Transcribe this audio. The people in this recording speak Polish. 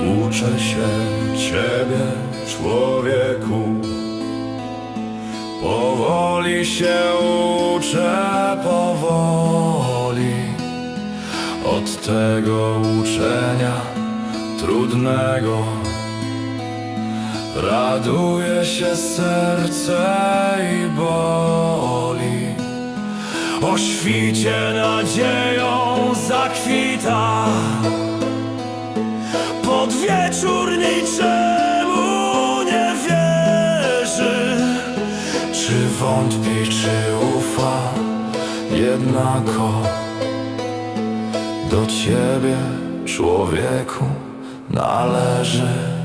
Uczę się Ciebie, człowieku. Powoli się uczę, powoli. Od tego uczenia trudnego Raduje się serce i boli. O świcie nadzieją zakwita wieczór niczemu nie wierzy? Czy wątpi, czy ufa Jednako Do ciebie, człowieku, należy